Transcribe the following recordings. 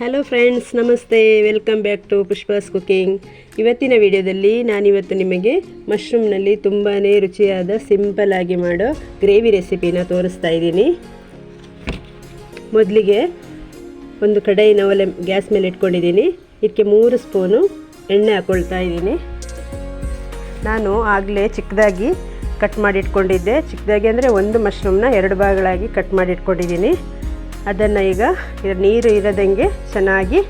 Hello friends ನಮಸ್ತೆ. Welcome back to Pushpa's cooking ಇವತ್ತಿನ ವಿಡಿಯೋದಲ್ಲಿ ನಾನಿವತ್ತು ನಿಮಗೆ ಮಶ್ರೂಮ್ನಲ್ಲಿ ತುಂಬಾ ರುಚಿಯಾದ ಸಿಂಪಲ್ ಆಗಿ ಮಾಡೋ ಗ್ರೇವಿ ರೆಸಿಪಿನ ತೋರಿಸ್ತಾ ಇದ್ದೀನಿ. ಮೊದಲಿಗೆ ಒಂದು ಕಡಾಯಿನ ಒಲೆ ಗ್ಯಾಸ್ ಮೇಲೆ ಇಟ್ಕೊಂಡಿದ್ದೀನಿ. ಇದಕ್ಕೆ ಮೂರು ಸ್ಪೂನು ಎಣ್ಣೆ ಹಾಕ್ಕೊಳ್ತಾ ಇದ್ದೀನಿ. ನಾನು ಆಗಲೇ ಚಿಕ್ಕದಾಗಿ ಕಟ್ ಮಾಡಿ ಇಟ್ಕೊಂಡಿದ್ದೆ. ಚಿಕ್ಕದಾಗಿ ಅಂದರೆ ಒಂದು ಮಶ್ರೂಮ್ನ ಎರಡು ಭಾಗಗಳಾಗಿ ಕಟ್ ಮಾಡಿ ಇಟ್ಕೊಂಡಿದ್ದೀನಿ. ಅದನ್ನು ಈಗ ನೀರು ಇರದಂಗೆ ಚೆನ್ನಾಗಿ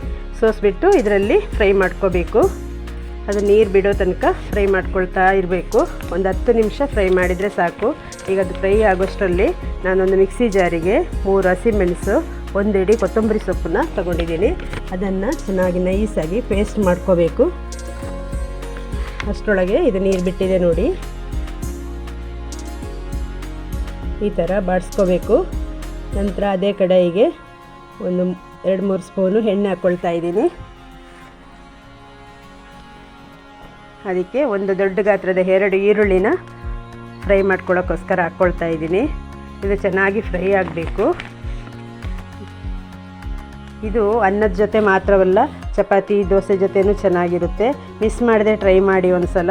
ಸೋಸ್ಬಿಟ್ಟು ಇದರಲ್ಲಿ ಫ್ರೈ ಮಾಡ್ಕೋಬೇಕು. ಅದು ನೀರು ಬಿಡೋ ತನಕ ಫ್ರೈ ಮಾಡ್ಕೊಳ್ತಾ ಇರಬೇಕು. ಒಂದು ಹತ್ತು ನಿಮಿಷ ಫ್ರೈ ಮಾಡಿದರೆ ಸಾಕು. ಈಗ ಅದು ಫ್ರೈ ಆಗೋಷ್ಟರಲ್ಲಿ ನಾನೊಂದು ಮಿಕ್ಸಿ ಜಾರಿಗೆ ಮೂರು ಹಸಿಮೆಣಸು, ಒಂದು ಇಡೀ ಕೊತ್ತಂಬರಿ ಸೊಪ್ಪನ್ನ ತಗೊಂಡಿದ್ದೀನಿ. ಅದನ್ನು ಚೆನ್ನಾಗಿ ನೈಸಾಗಿ ಪೇಸ್ಟ್ ಮಾಡ್ಕೋಬೇಕು. ಅಷ್ಟರೊಳಗೆ ಇದು ನೀರು ಬಿಟ್ಟಿದೆ ನೋಡಿ. ಈ ಥರ ಬಾಡಿಸ್ಕೋಬೇಕು ನಂತರ ಅದೇ ಕಡಾಯಿಗೆ ಒಂದು ಎರಡು ಮೂರು ಸ್ಪೂನು ಎಣ್ಣೆ ಹಾಕ್ಕೊಳ್ತಾ ಇದ್ದೀನಿ. ಅದಕ್ಕೆ ಒಂದು ದೊಡ್ಡ ಗಾತ್ರದ ಎರಡು ಈರುಳ್ಳಿನ ಫ್ರೈ ಮಾಡ್ಕೊಳ್ಳೋಕ್ಕೋಸ್ಕರ ಹಾಕ್ಕೊಳ್ತಾ ಇದ್ದೀನಿ. ಇದು ಚೆನ್ನಾಗಿ ಫ್ರೈ ಆಗಬೇಕು. ಇದು ಅನ್ನದ ಜೊತೆ ಮಾತ್ರವಲ್ಲ, ಚಪಾತಿ, ದೋಸೆ ಜೊತೆನೂ ಚೆನ್ನಾಗಿರುತ್ತೆ. ಮಿಸ್ ಮಾಡದೆ ಟ್ರೈ ಮಾಡಿ ಒಂದು ಸಲ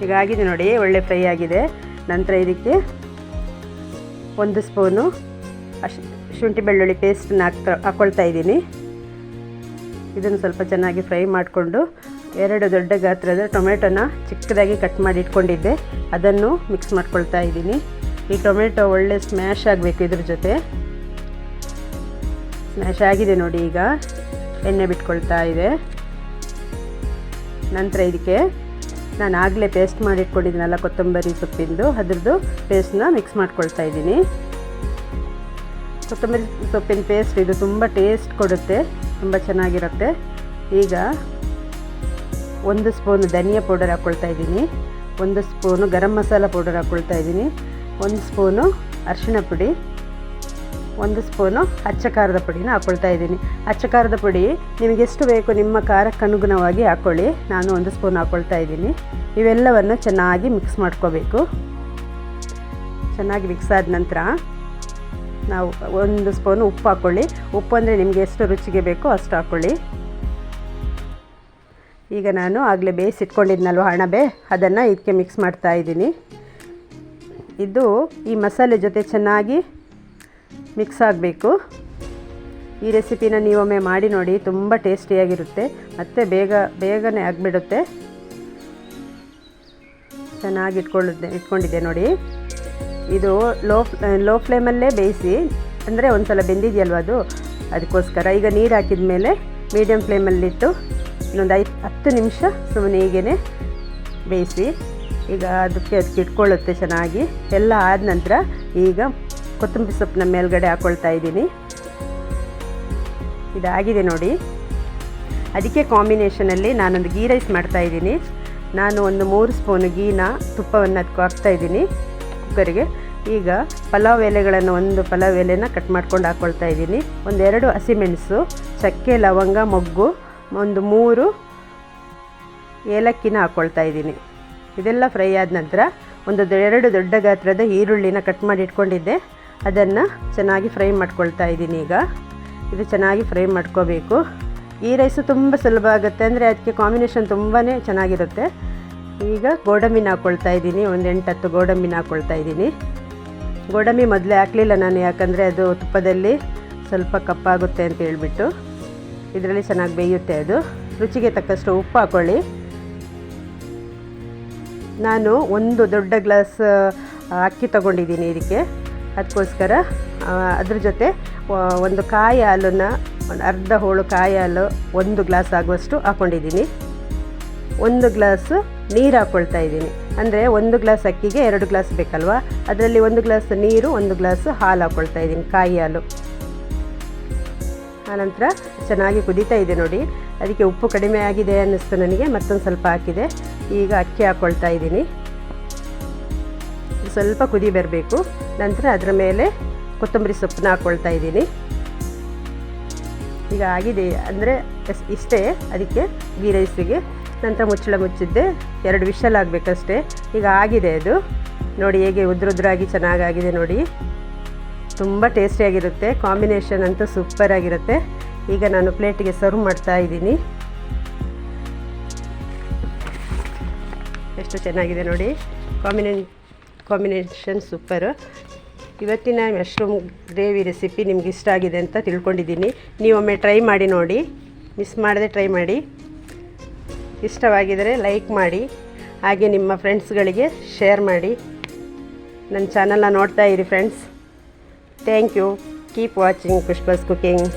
ಹೀಗಾಗಿದೆ ನೋಡಿ ಒಳ್ಳೆ ಫ್ರೈ ಆಗಿದೆ. ನಂತರ ಇದಕ್ಕೆ ಒಂದು ಸ್ಪೂನು ಶುಂಠಿ ಬೆಳ್ಳುಳ್ಳಿ ಪೇಸ್ಟನ್ನ ಹಾಕ್ತಾ ಹಾಕ್ಕೊಳ್ತಾ ಇದ್ದೀನಿ. ಇದನ್ನು ಸ್ವಲ್ಪ ಚೆನ್ನಾಗಿ ಫ್ರೈ ಮಾಡಿಕೊಂಡು ಎರಡು ದೊಡ್ಡ ಗಾತ್ರದ ಟೊಮೆಟೊನ ಚಿಕ್ಕದಾಗಿ ಕಟ್ ಮಾಡಿ ಇಟ್ಕೊಂಡಿದ್ದೆ. ಅದನ್ನು ಮಿಕ್ಸ್ ಮಾಡ್ಕೊಳ್ತಾ ಇದ್ದೀನಿ. ಈ ಟೊಮೆಟೊ ಒಳ್ಳೆ ಸ್ಮ್ಯಾಶ್ ಆಗಬೇಕು ಇದ್ರ ಜೊತೆ. ಸ್ಮ್ಯಾಶ್ ಆಗಿದೆ ನೋಡಿ ಈಗ. ಎಣ್ಣೆ ಬಿಟ್ಕೊಳ್ತಾ ಇದೆ. ನಂತರ ಇದಕ್ಕೆ ನಾನು ಆಗಲೇ ಪೇಸ್ಟ್ ಮಾಡಿಟ್ಕೊಂಡಿದ್ದೀನಲ್ಲ ಕೊತ್ತಂಬರಿ ಸೊಪ್ಪಿಂದು. ಅದ್ರದ್ದು ಪೇಸ್ಟ್ನ ಮಿಕ್ಸ್ ಮಾಡ್ಕೊಳ್ತಾ ಇದ್ದೀನಿ. ಕೊತ್ತಂಬರಿ ಸೊಪ್ಪಿನ ಪೇಸ್ಟ್ ಇದು ತುಂಬ ಟೇಸ್ಟ್ ಕೊಡುತ್ತೆ, ತುಂಬ ಚೆನ್ನಾಗಿರುತ್ತೆ. ಈಗ ಒಂದು ಸ್ಪೂನು ಧನಿಯಾ ಪೌಡರ್ ಹಾಕ್ಕೊಳ್ತಾ ಇದ್ದೀನಿ. ಒಂದು ಸ್ಪೂನು ಗರಂ ಮಸಾಲ ಪೌಡರ್ ಹಾಕ್ಕೊಳ್ತಾ ಇದ್ದೀನಿ. ಒಂದು ಸ್ಪೂನು ಅರಿಶಿಣ ಪುಡಿ. ಒಂದು ಸ್ಪೂನು ಅಚ್ಚ ಖಾರದ ಪುಡಿನ ಹಾಕ್ಕೊಳ್ತಾ ಇದ್ದೀನಿ. ಅಚ್ಚ ಖಾರದ ಪುಡಿ ನಿಮಗೆ ಎಷ್ಟು ಬೇಕು ನಿಮ್ಮ ಖಾರಕ್ಕೆ ಅನುಗುಣವಾಗಿ ಹಾಕ್ಕೊಳ್ಳಿ ನಾನು ಒಂದು ಸ್ಪೂನ್ ಹಾಕ್ಕೊಳ್ತಾ ಇದ್ದೀನಿ. ಇವೆಲ್ಲವನ್ನು ಚೆನ್ನಾಗಿ ಮಿಕ್ಸ್ ಮಾಡ್ಕೋಬೇಕು. ಚೆನ್ನಾಗಿ ಮಿಕ್ಸ್ ಆದ ನಂತರ ನಾವು ಒಂದು ಸ್ಪೂನು ಉಪ್ಪು ಹಾಕ್ಕೊಳ್ಳಿ ಉಪ್ಪು ಅಂದರೆ ನಿಮಗೆ ಎಷ್ಟು ರುಚಿಗೆ ಬೇಕೋ ಅಷ್ಟು ಹಾಕ್ಕೊಳ್ಳಿ ಈಗ ನಾನು ಆಗಲೇ ಬೇಯಿಸಿಟ್ಕೊಂಡಿದ್ನಲ್ವ ಹಣಬೆ ಅದನ್ನು ಇದಕ್ಕೆ ಮಿಕ್ಸ್ ಮಾಡ್ತಾ ಇದ್ದೀನಿ. ಇದು ಈ ಮಸಾಲೆ ಜೊತೆ ಚೆನ್ನಾಗಿ ಮಿಕ್ಸ್ ಆಗಬೇಕು. ಈ ರೆಸಿಪಿನ ನೀವೊಮ್ಮೆ ಮಾಡಿ ನೋಡಿ, ತುಂಬ ಟೇಸ್ಟಿಯಾಗಿರುತ್ತೆ ಮತ್ತು ಬೇಗ, ಬೇಗನೆ ಆಗಿಬಿಡುತ್ತೆ. ಚೆನ್ನಾಗಿ ಇಟ್ಕೊಳ್ಳುತ್ತೆ, ಇಟ್ಕೊಂಡಿದ್ದೆ ನೋಡಿ. ಇದು ಲೋ ಲೋ ಫ್ಲೇಮಲ್ಲೇ ಬೇಯಿಸಿ, ಅಂದರೆ ಒಂದು ಸಲ ಬೆಂದಿದೆಯಲ್ವ ಅದು? ಅದಕ್ಕೋಸ್ಕರ ಈಗ ನೀರು ಹಾಕಿದ ಮೇಲೆ ಮೀಡಿಯಮ್ ಫ್ಲೇಮಲ್ಲಿಟ್ಟು ಇನ್ನೊಂದು ಐದು, ಹತ್ತು ನಿಮಿಷ ಸುಮ್ಮನೆ ಹೀಗೇ ಬೇಯಿಸಿ. ಈಗ ಅದಕ್ಕೆ ಅದಕ್ಕೆ ಇಟ್ಕೊಳ್ಳುತ್ತೆ ಚೆನ್ನಾಗಿ. ಎಲ್ಲ ಆದ ನಂತರ ಈಗ ಕೊತ್ತಂಬರಿ ಸೊಪ್ಪನ್ನ ಮೇಲ್ಗಡೆ ಹಾಕ್ಕೊಳ್ತಾ ಇದ್ದೀನಿ. ಇದಾಗಿದೆ ನೋಡಿ. ಅದಕ್ಕೆ ಕಾಂಬಿನೇಷನಲ್ಲಿ ನಾನೊಂದು ಗೀ ರೈಸ್ ಮಾಡ್ತಾಯಿದ್ದೀನಿ ನಾನು ಒಂದು ಮೂರು ಸ್ಪೂನ್ ಗೀನ ತುಪ್ಪವನ್ನು ಅದಕ್ಕೆ ಹಾಕ್ತಾ ಇದ್ದೀನಿ ಕುಕ್ಕರಿಗೆ. ಈಗ ಪಲಾವ್ ಎಲೆಗಳನ್ನು ಒಂದು ಪಲಾವ್ ಎಲೆನ ಕಟ್ ಮಾಡ್ಕೊಂಡು ಹಾಕ್ಕೊಳ್ತಾ ಇದ್ದೀನಿ. ಒಂದೆರಡು ಹಸಿಮೆಣಸು ಚಕ್ಕೆ, ಲವಂಗ, ಮೊಗ್ಗು, ಒಂದು ಮೂರು ಏಲಕ್ಕಿನ ಹಾಕ್ಕೊಳ್ತಾ ಇದ್ದೀನಿ. ಇದೆಲ್ಲ ಫ್ರೈ ಆದ ನಂತರ ಒಂದು ಎರಡು ದೊಡ್ಡ ಗಾತ್ರದ ಈರುಳ್ಳಿನ ಕಟ್ ಮಾಡಿ ಇಟ್ಕೊಂಡಿದ್ದೆ. ಅದನ್ನು ಚೆನ್ನಾಗಿ ಫ್ರೈ ಮಾಡ್ಕೊಳ್ತಾ ಇದ್ದೀನಿ ಈಗ. ಇದು ಚೆನ್ನಾಗಿ ಫ್ರೈ ಮಾಡ್ಕೋಬೇಕು. ಈ ರೈಸು ತುಂಬ ಸುಲಭ ಆಗುತ್ತೆ ಅಂದರೆ ಅದಕ್ಕೆ ಕಾಂಬಿನೇಷನ್ ತುಂಬಾ ಚೆನ್ನಾಗಿರುತ್ತೆ. ಈಗ ಗೋಡಂಬಿನ ಹಾಕ್ಕೊಳ್ತಾ ಇದ್ದೀನಿ, ಒಂದು ಎಂಟತ್ತು ಗೋಡಂಬಿನ ಹಾಕ್ಕೊಳ್ತಾ ಇದ್ದೀನಿ. ಗೋಡಂಬಿ ಮೊದಲೇ ಹಾಕಲಿಲ್ಲ ನಾನು, ಯಾಕಂದರೆ ಅದು ತುಪ್ಪದಲ್ಲಿ ಸ್ವಲ್ಪ ಕಪ್ಪಾಗುತ್ತೆ ಅಂತ ಹೇಳ್ಬಿಟ್ಟು. ಇದರಲ್ಲಿ ಚೆನ್ನಾಗಿ ಬೇಯುತ್ತೆ ಅದು. ರುಚಿಗೆ ತಕ್ಕಷ್ಟು ಉಪ್ಪು ಹಾಕ್ಕೊಳ್ಳಿ ನಾನು ಒಂದು ದೊಡ್ಡ ಗ್ಲಾಸ್ ಅಕ್ಕಿ ತಗೊಂಡಿದ್ದೀನಿ ಇದಕ್ಕೆ. ಅದಕ್ಕೋಸ್ಕರ ಅದ್ರ ಜೊತೆ ಒಂದು ಕಾಯಿ ಹಾಲನ್ನು, ಒಂದು ಅರ್ಧ ಹೋಳು ಕಾಯಿ ಹಾಲು ಒಂದು ಗ್ಲಾಸ್ ಆಗುವಷ್ಟು ಹಾಕ್ಕೊಂಡಿದ್ದೀನಿ ಒಂದು ಗ್ಲಾಸು ನೀರು ಹಾಕ್ಕೊಳ್ತಾ ಇದ್ದೀನಿ. ಅಂದರೆ ಒಂದು ಗ್ಲಾಸ್ ಅಕ್ಕಿಗೆ ಎರಡು ಗ್ಲಾಸ್ ಬೇಕಲ್ವ? ಅದರಲ್ಲಿ ಒಂದು ಗ್ಲಾಸ್ ನೀರು, ಒಂದು ಗ್ಲಾಸ್ ಹಾಲು ಹಾಕ್ಕೊಳ್ತಾ ಇದ್ದೀನಿ, ಕಾಯಿ ಹಾಲು. ಆನಂತರ ಚೆನ್ನಾಗಿ ಕುದೀತಾ ಇದೆ ನೋಡಿ. ಅದಕ್ಕೆ ಉಪ್ಪು ಕಡಿಮೆ ಆಗಿದೆ ಅನ್ನಿಸ್ತು ನನಗೆ, ಮತ್ತೊಂದು ಸ್ವಲ್ಪ ಹಾಕಿದೆ. ಈಗ ಅಕ್ಕಿ ಹಾಕ್ಕೊಳ್ತಾ ಇದ್ದೀನಿ. ಸ್ವಲ್ಪ ಕುದಿ ಬರಬೇಕು. ನಂತರ ಅದರ ಮೇಲೆ ಕೊತ್ತಂಬರಿ ಸೊಪ್ಪನ್ನ ಹಾಕ್ಕೊಳ್ತಾ ಇದ್ದೀನಿ. ಈಗ ಆಗಿದೆ ಅಂದರೆ ಇಷ್ಟೇ ಅದಕ್ಕೆ ಗೀ. ರೈಸಿಗೆ ನಂತರ ಮುಚ್ಚಳ ಮುಚ್ಚಿದ್ದೆ. ಎರಡು ವಿಷಲ್ ಆಗಬೇಕಷ್ಟೇ. ಈಗ ಆಗಿದೆ ಅದು. ನೋಡಿ ಹೇಗೆ ಉದ್ರುದ್ರಾಗಿ ಚೆನ್ನಾಗಾಗಿದೆ ನೋಡಿ. ತುಂಬ ಟೇಸ್ಟಿಯಾಗಿರುತ್ತೆ ಕಾಂಬಿನೇಷನ್ ಅಂತೂ ಸೂಪರ್ ಆಗಿರುತ್ತೆ. ಈಗ ನಾನು ಪ್ಲೇಟಿಗೆ ಸರ್ವ್ ಮಾಡ್ತಾ ಇದ್ದೀನಿ. ಎಷ್ಟು ಚೆನ್ನಾಗಿದೆ ನೋಡಿ. ಕಾಂಬಿನೇ ಕಾಂಬಿನೇಷನ್ ಸೂಪರು ಇವತ್ತಿನ ಮಶ್ರೂಮ್ ಗ್ರೇವಿ ರೆಸಿಪಿ ನಿಮ್ಗೆ ಇಷ್ಟ ಆಗಿದೆ ಅಂತ ತಿಳ್ಕೊಂಡಿದ್ದೀನಿ. ನೀವೊಮ್ಮೆ ಟ್ರೈ ಮಾಡಿ ನೋಡಿ. ಮಿಸ್ ಮಾಡದೆ ಟ್ರೈ ಮಾಡಿ. ಇಷ್ಟವಾಗಿದ್ದರೆ ಲೈಕ್ ಮಾಡಿ. ಹಾಗೆ ನಿಮ್ಮ ಫ್ರೆಂಡ್ಸ್ಗಳಿಗೆ ಶೇರ್ ಮಾಡಿ. ನನ್ನ ಚಾನಲ್ನ ನೋಡ್ತಾ ಇರಿ friends thank you keep watching Pushpa's cooking